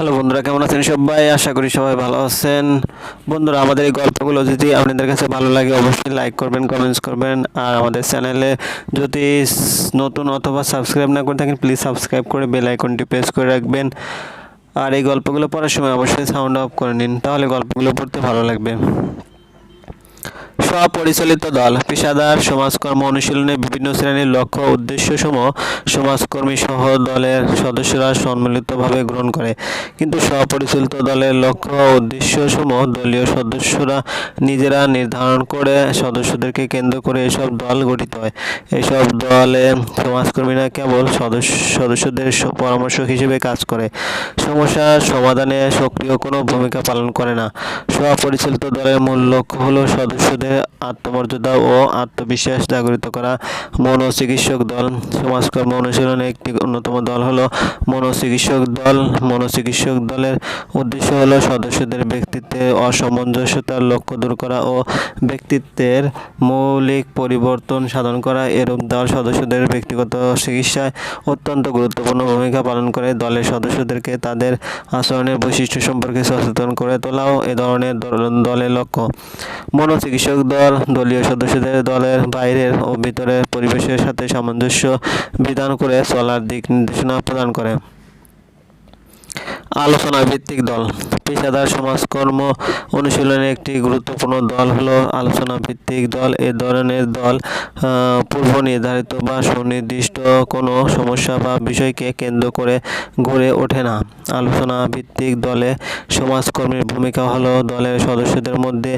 Hello বন্ধুরা, কেমন আছেন সবাই? আশা করি সবাই ভালো আছেন। বন্ধুরা, আমাদের এই গল্পগুলো যদি আপনাদের কাছে ভালো লাগে, অবশ্যই লাইক করবেন কমেন্টস করবেন। আর আমাদের চ্যানেলে যদি নতুন অথবা সাবস্ক্রাইব না করে থাকেন প্লিজ সাবস্ক্রাইব করে বেল আইকনটি প্রেস করে রাখবেন। আর এই গল্পগুলো পড়ার সময় অবশ্যই সাউন্ড অফ করে নিন, তাহলে গল্পগুলো পড়তে ভালো লাগবে। স্বপরিচালিত দল। পেশাদার সমাজকর্ম অনুশীলনে বিভিন্ন শ্রেণির লক্ষ্য উদ্দেশ্য সমূহ সমাজকর্মী সহ দলের সদস্যরা সম্মিলিতভাবে গ্রহণ করে। কিন্তু স্বপরিচালিত দলের লক্ষ্য উদ্দেশ্য সমূহ দলীয় সদস্যরা নিজেরা নির্ধারণ করে সদস্যদেরকে কেন্দ্র করে এসব দল গঠিত হয়। এসব দলে সমাজকর্মীরা কেবল সদস্য, সদস্যদের পরামর্শক হিসেবে কাজ করে। সমস্যার সমাধানে সক্রিয় কোনো ভূমিকা পালন করে না। স্বপরিচালিত দলের মূল লক্ষ্য হলো সদস্যদের আত্মমর্যাদা ও আত্মবিশ্বাস জাগরিত করা মনোচিকিৎসক দল। সমাজকর্ম অনুশীলনে একটি অন্যতম দল হলো মনোচিকিৎসক দল। মনোচিকিৎসক দলের উদ্দেশ্য হলো সদস্যদের ব্যক্তিত্বে অসামঞ্জস্যতার লক্ষ্য দূর করা ও ব্যক্তিত্বের মৌলিক পরিবর্তন সাধন করা। এরূপ দল সদস্যদের ব্যক্তিগত চিকিৎসায় অত্যন্ত গুরুত্বপূর্ণ ভূমিকা পালন করে। দলের সদস্যদেরকে তাদের আচরণের বৈশিষ্ট্য সম্পর্কে সচেতন করে তোলাও এ ধরনের দল- দলের লক্ষ্য। মনোচিকিৎসক দল দলীয় সদস্যদের দলের বাইরের ও ভিতরের পরিবেশের সাথে সামঞ্জস্য বিধান করে চলার দিক নির্দেশনা প্রদান করে। আলোচনা ভিত্তিক দল। পেশাদার সমাজকর্ম অনুশীলনের একটি গুরুত্বপূর্ণ দল হলো আলোচনা ভিত্তিক দল। এ ধরনের দল পূর্ব নির্ধারিত বা সুনির্দিষ্ট কোনো সমস্যা বা বিষয়কে কেন্দ্র করে গড়ে ওঠে না। আলোচনা ভিত্তিক দলে সমাজকর্মীর ভূমিকা হলো দলের সদস্যদের মধ্যে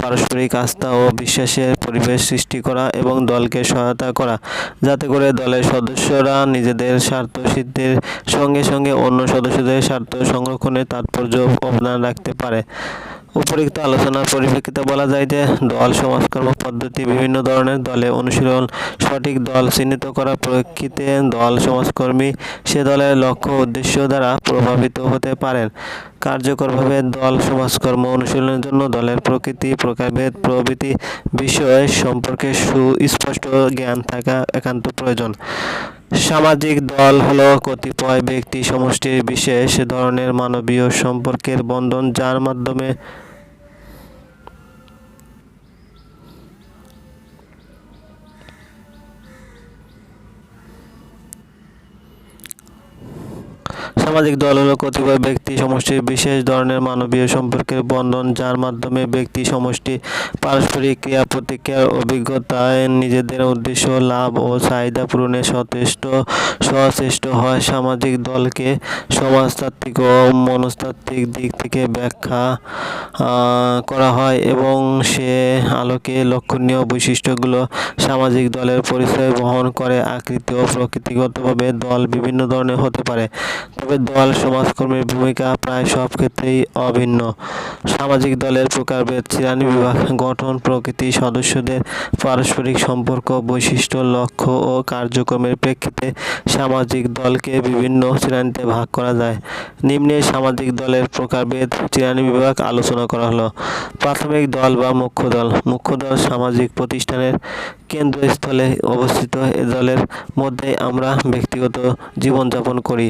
পারস্পরিক আস্থা ও বিশ্বাসের পরিবেশ সৃষ্টি করা এবং দলকে সহায়তা করা। যাতে করে দলের সদস্যরা নিজেদের স্বার্থ সিদ্ধির সঙ্গে সঙ্গে অন্য সদস্যদের স্বার্থ সংরক্ষণে তাৎপর্য অবদান রাখতে পারে। উপরিক্ত আলোচনার পরিপ্রেক্ষিতে বলা যায় যে, দল সমাজকর্ম পদ্ধতি বিভিন্ন ধরনের দলে অনুশীলন, সঠিক দল চিহ্নিত করার প্রেক্ষিতে দল সমাজকর্মী সে দলের লক্ষ্য উদ্দেশ্য দ্বারা প্রভাবিত হতে পারেন। কার্যকরভাবে দল সমাজকর্ম অনুশীলনের জন্য দলের প্রকৃতি, প্রকারভেদ, প্রভৃতি বিষয় সম্পর্কে সুস্পষ্ট জ্ঞান থাকা একান্ত প্রয়োজন। সামাজিক দল হলো কতিপয় ব্যক্তি সমষ্টির বিশেষ ধরনের মানবীয় সম্পর্কের বন্ধন, যার মাধ্যমে সামাজিক দল হলো কতিপয় ব্যক্তি সমষ্টির বিশেষ ধরনের মানবীয় সম্পর্কের বন্ধন, যার মাধ্যমে ব্যক্তি সমষ্টি পারস্পরিক ক্রিয়া প্রতিক্রিয়ার অভিজ্ঞতায় নিজেদের উদ্দেশ্য, লাভ ও চাহিদা পূরণে সচেষ্ট সচেষ্ট হয়। সামাজিক দলকে সমাজতাত্ত্বিক ও মনস্তাত্ত্বিক দিক থেকে ব্যাখ্যা করা হয় এবং সে আলোকে লক্ষণীয় বৈশিষ্ট্যগুলো সামাজিক দলের পরিচয় বহন করে। আকৃতি ও প্রকৃতিগতভাবে দল বিভিন্ন ধরনের হতে পারে। তবে দল, সমাজকর্মীর ভূমিকা প্রায় সব ক্ষেত্রেই অভিন্ন। সামাজিক দলের প্রকারভেদ শ্রেণি বিভাগ, গঠন, প্রকৃতি, সদস্যদের পারস্পরিক সম্পর্ক, বৈশিষ্ট্য, লক্ষ্য ও কার্যক্রমের প্রেক্ষিতে সামাজিক দলকে বিভিন্ন শ্রেণীতে ভাগ করা যায়। নিম্নে সামাজিক দলের প্রকারভেদ শ্রেণি বিভাগ আলোচনা করা হলো। প্রাথমিক দল বা মুখ্য দল। মুখ্য দল সামাজিক প্রতিষ্ঠানের কেন্দ্রস্থলে অবস্থিত। এ দলের মধ্যে আমরা ব্যক্তিগত জীবনযাপন করি।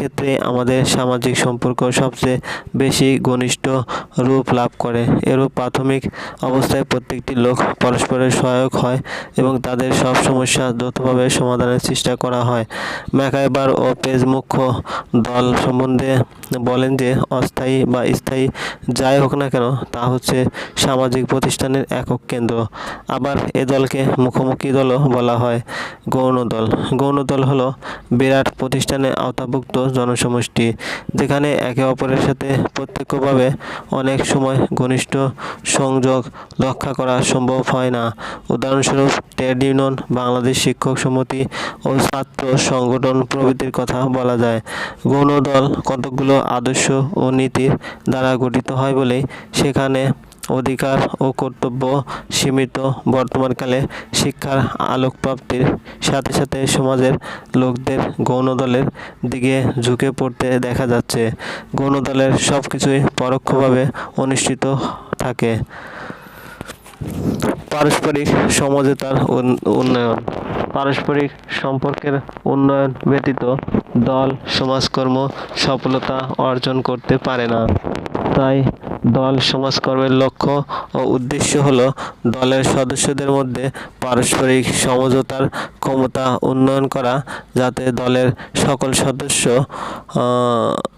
এক্ষেত্রে আমাদের সামাজিক সম্পর্ক সবচেয়ে বেশি ঘনিষ্ঠ রূপ লাভ করে। এরূপ প্রাথমিক অবস্থায় প্রত্যেকটি লোক পরস্পরের সহায়ক হয় এবং তাদের সব সমস্যা দ্রুতভাবে সমাধানের চেষ্টা করা হয়। ম্যাকাইবার ও পেজ মুখ্য দল সম্বন্ধে বলেন যে, অস্থায়ী বা স্থায়ী যাই হোক না কেন, তা হচ্ছে সামাজিক প্রতিষ্ঠানের একক কেন্দ্র। আবার এ দলকে মুখোমুখি দলও বলা হয়, গৌণ দল। গৌণ দল হলো বিরাট প্রতিষ্ঠানের আওতাভুক্ত জনসমষ্টি, যেখানে একে অপরের সাথে প্রত্যক্ষভাবে অনেক সময় ঘনিষ্ঠ সংযোগ রক্ষা করা সম্ভব হয় না। উদাহরণস্বরূপ, ট্রেড ইউনিয়ন, বাংলাদেশ শিক্ষক সমিতি ও ছাত্র সংগঠন প্রভৃতির কথা বলা যায়। গৌণ দল কতকগুলো আদর্শ ও নীতির দ্বারা গঠিত হয় বলেই সেখানে অধিকার ও কর্তব্য সীমিত বর্তমানকালে শিক্ষার আলোকপ্রাপ্তির সাথে সাথে সমাজের লোকদের গৌণ দলের দিকে ঝুঁকে পড়তে দেখা যাচ্ছে। গৌণ দলের সব কিছুই পরোক্ষভাবে অনুষ্ঠিত থাকে। পারস্পরিক সমঝোতার উন- উন্নয়ন। পারস্পরিক সম্পর্কের উন্নয়ন ব্যতীত দল, সমাজকর্ম সফলতা অর্জন করতে পারে না। তাই দল সমাজকর্মের লক্ষ্য ও উদ্দেশ্য হল দলের সদস্যদের মধ্যে পারস্পরিক সমঝোতার ক্ষমতা উন্নয়ন করা, যাতে দলের সকল সদস্য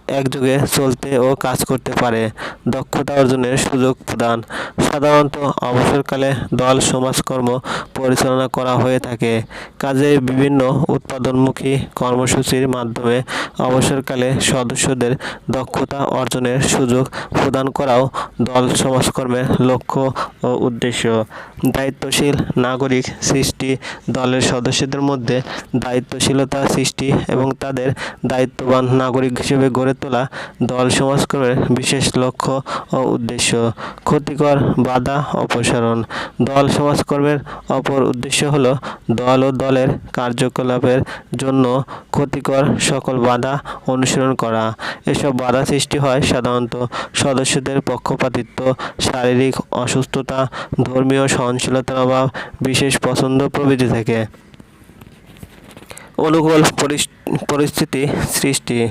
একযোগে চলতে ও কাজ করতে পারে। দক্ষতা অর্জনের সুযোগ প্রদান। সাধারণত অবসরকালে দল, সমাজকর্ম পরিচালনা করা হয়ে থাকে। কাজে বিভিন্ন উৎপাদনমুখী কর্মসূচির মাধ্যমে অবসরকালে সদস্যদের দক্ষতা অর্জনের সুযোগ প্রদান করাও দল সমাজকর্মের লক্ষ্য ও উদ্দেশ্য। দায়িত্বশীল নাগরিক সৃষ্টি, দলের সদস্যদের মধ্যে দায়িত্বশীলতা সৃষ্টি এবং তাদের দায়িত্ববান নাগরিক হিসেবে গড়ে তোলা দল সমাজকর্মের বিশেষ লক্ষ্য ও উদ্দেশ্য। ক্ষতিকর বাধা অপসারণ। দল সমাজকর্মের অপর উদ্দেশ্য হল দল ও দলের কার্যকলাপের জন্য ক্ষতিকর সকল বাধা অনুসরণ করা। এসব বাধা সৃষ্টি হয় সাধারণত সদস্যদের পক্ষপাতিত্ব, শারীরিক অসুস্থতা, ধর্মীয় সহনশীলতার অভাব, বিশেষ পছন্দ প্রভৃতি থেকে। অনুকূল পরিস- পরিস্থিতি সৃষ্টি।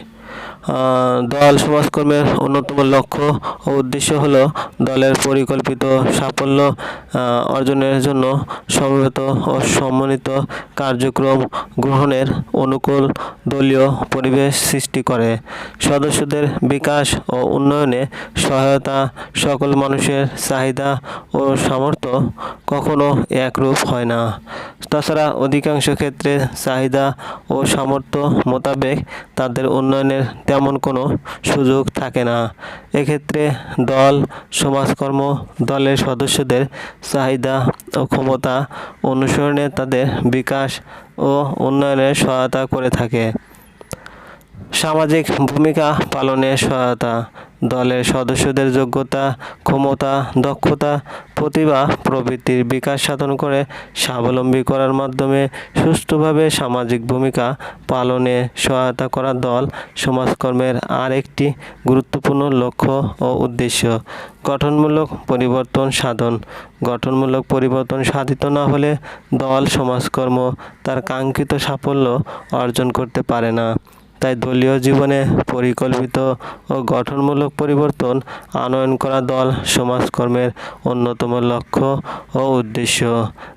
দল সমাজকর্মের অন্যতম লক্ষ্য ও উদ্দেশ্য হল দলের পরিকল্পিত সাফল্য অর্জনের জন্য সমবেত ও সমন্বিত কার্যক্রম গ্রহণের অনুকূল দলীয় পরিবেশ সৃষ্টি করে। সদস্যদের বিকাশ ও উন্নয়নে সহায়তা সকল মানুষের চাহিদা ও সামর্থ্য কখনো একরূপ হয় না। তাছাড়া অধিকাংশ ক্ষেত্রে চাহিদা ও সামর্থ্য মোতাবেক তাদের উন্নয়নের তেমন কোনো সুযোগ থাকে না। এক্ষেত্রে দল, সমাজকর্ম, দলের সদস্যদের চাহিদা ও ক্ষমতা অনুসরণে তাদের বিকাশ ও উন্নয়নে সহায়তা করে থাকে। সামাজিক ভূমিকা পালনে সহায়তা, দলের সদস্যদের যোগ্যতা, ক্ষমতা, দক্ষতা, প্রতিভা প্রভৃতির বিকাশ সাধন করে স্বাবলম্বী করার মাধ্যমে সুষ্ঠুভাবে সামাজিক ভূমিকা পালনে সহায়তা করা দল সমাজকর্মের আর একটি গুরুত্বপূর্ণ লক্ষ্য ও উদ্দেশ্য। গঠনমূলক পরিবর্তন সাধন। গঠনমূলক পরিবর্তন সাধিত না হলে দল, সমাজকর্ম তার কাঙ্ক্ষিত সাফল্য অর্জন করতে পারে না। তাই দলীয় জীবনে পরিকল্পিত ও গঠনমূলক পরিবর্তন আনয়ন করা দল সমাজকর্মের অন্যতম লক্ষ্য ও উদ্দেশ্য।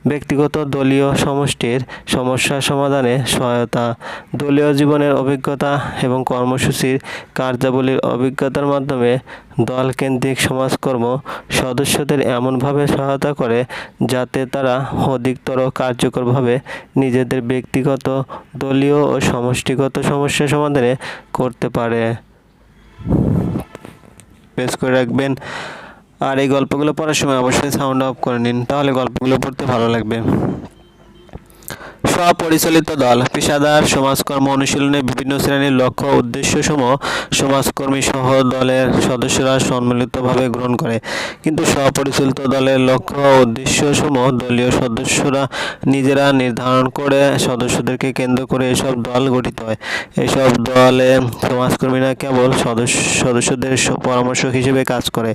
ব্যক্তিগত দলীয় সমষ্টির সমস্যা সমাধানে সহায়তা। দলীয় জীবনের অভিজ্ঞতা এবং কর্মসূচির কার্যাবলীর অভিজ্ঞতার মাধ্যমে দলকেন্দ্রিক সমাজকর্ম সদস্যদের এমনভাবে সহায়তা করে যাতে তারা অধিকতর কার্যকরভাবে নিজেদের ব্যক্তিগত, দলীয় ও সমষ্টিগত সমস্যা সমাধানে করতে পারে। পেশ করে রাখবেন। আর এই গল্পগুলো পড়ার সময় অবশ্যই সাউন্ড অফ করে নিন, তাহলে গল্পগুলো পড়তে ভালো লাগবে। স্বপরিচালিত দল। পেশাদার সমাজকর্ম অনুশীলনে বিভিন্ন শ্রেণির লক্ষ্য ও উদ্দেশ্যসমূহ সমাজকর্মী সহ দলের সদস্যরা সম্মিলিতভাবে গ্রহণ করে। কিন্তু স্বপরিচালিত দলের লক্ষ্য ও উদ্দেশ্যসমূহ দলীয় সদস্যরা নিজেরা নির্ধারণ করে সদস্যদেরকে কেন্দ্র করে এসব দল গঠিত হয়। এসব দলে সমাজকর্মীরা কেবল সদস্য, সদস্যদের পরামর্শক হিসেবে কাজ করে।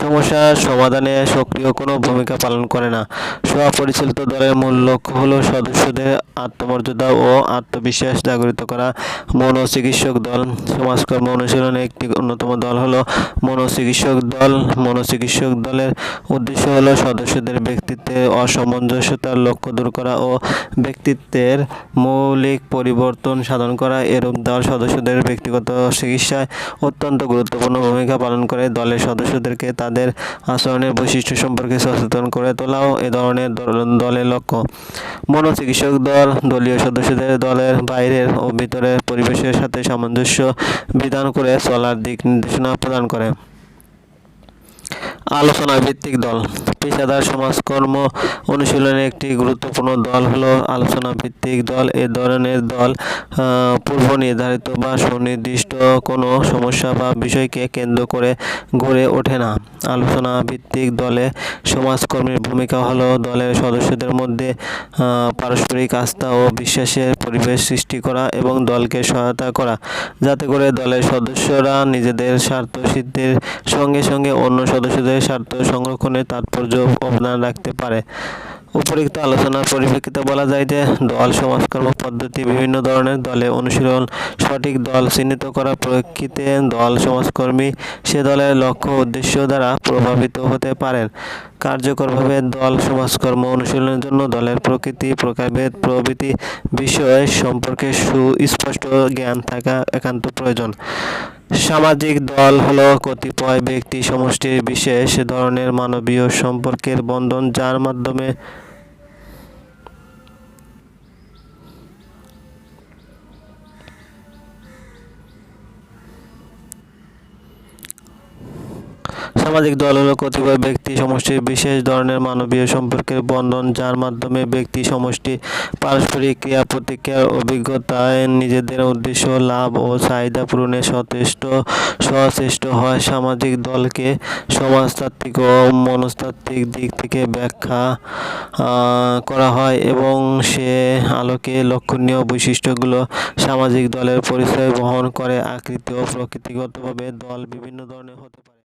সমস্যার সমাধানে সক্রিয় কোনো ভূমিকা পালন করে না। স্বপরিচালিত দলের মূল লক্ষ্য হলো সদস্যদের আত্মমর্যাদা ও আত্মবিশ্বাস জাগরিত করা মনোচিকিৎসক দল। সমাজকর্ম অনুশীলনে একটি অন্যতম দল হলো মনোচিকিৎসক দল। মনোচিকিৎসক দলের উদ্দেশ্য হলো সদস্যদের ব্যক্তিত্বে অসামঞ্জস্যতার লক্ষ্য দূর করা ও ব্যক্তিত্বের মৌলিক পরিবর্তন সাধন করা। এরূপ দল সদস্যদের ব্যক্তিগত চিকিৎসায় অত্যন্ত গুরুত্বপূর্ণ ভূমিকা পালন করে। দলের সদস্যদেরকে তাদের আচরণের বৈশিষ্ট্য সম্পর্কে সচেতন করে তোলাও এ ধরনের দল- দলের লক্ষ্য। মনোচিকিৎসক দল, দলীয় সদস্যদের দলের বাইরের ও ভিতরের পরিবেশের সাথে সামঞ্জস্য বিধান করে চলার দিক নির্দেশনা প্রদান করে। আলোচনা ভিত্তিক দল পেশাদার সমাজকর্ম অনুশীলনের একটি গুরুত্বপূর্ণ দল হলো আলোচনা ভিত্তিক দল। এ ধরনের দল পূর্ব নির্ধারিত বা সুনির্দিষ্ট কোনো সমস্যা বা বিষয়কে কেন্দ্র করে গড়ে ওঠে না। আলোচনা ভিত্তিক দলে সমাজকর্মীর ভূমিকা হলো দলের সদস্যদের মধ্যে পারস্পরিক আস্থা ও বিশ্বাসের পরিবেশ সৃষ্টি করা এবং দলকে সহায়তা করা। যাতে করে দলের সদস্যরা নিজেদের স্বার্থ সিদ্ধির সঙ্গে সঙ্গে অন্য সদস্যদের স্বার্থ সংরক্ষণে তাৎপর্য অবদান রাখতে পারে। উপরিক্ত আলোচনার পরিপ্রেক্ষিতে বলা যায় যে, দল সমাজকর্ম পদ্ধতি বিভিন্ন ধরনের দলে অনুশীলন, সঠিক দল চিহ্নিত করার প্রেক্ষিতে দল সমাজকর্মী সে দলের লক্ষ্য উদ্দেশ্য দ্বারা প্রভাবিত হতে পারেন। কার্যকরভাবে দল সমাজকর্ম অনুশীলনের জন্য দলের প্রকৃতি, প্রকারভেদ, প্রভৃতি বিষয় সম্পর্কে সুস্পষ্ট জ্ঞান থাকা একান্ত প্রয়োজন। সামাজিক দল হলো কতিপয় ব্যক্তি সমষ্টির বিশেষ ধরনের মানবীয় সম্পর্কের বন্ধন যার মাধ্যমে সামাজিক দল হলো কতিপয় ব্যক্তি সমষ্টির বিশেষ ধরনের মানবীয় সম্পর্কের বন্ধন, যার মাধ্যমে ব্যক্তি সমষ্টি পারস্পরিক ক্রিয়া প্রতিক্রিয়ার অভিজ্ঞতায় নিজেদের উদ্দেশ্য, লাভ ও চাহিদা পূরণে সচেষ্ট সচেষ্ট হয়। সামাজিক দলকে সমাজতাত্ত্বিক ও মনস্তাত্ত্বিক দিক থেকে ব্যাখ্যা করা হয় এবং সে আলোকে লক্ষণীয় বৈশিষ্ট্যগুলো সামাজিক দলের পরিচয় বহন করে। আকৃতি ও প্রকৃতিগতভাবে দল বিভিন্ন ধরনের হতে পারে।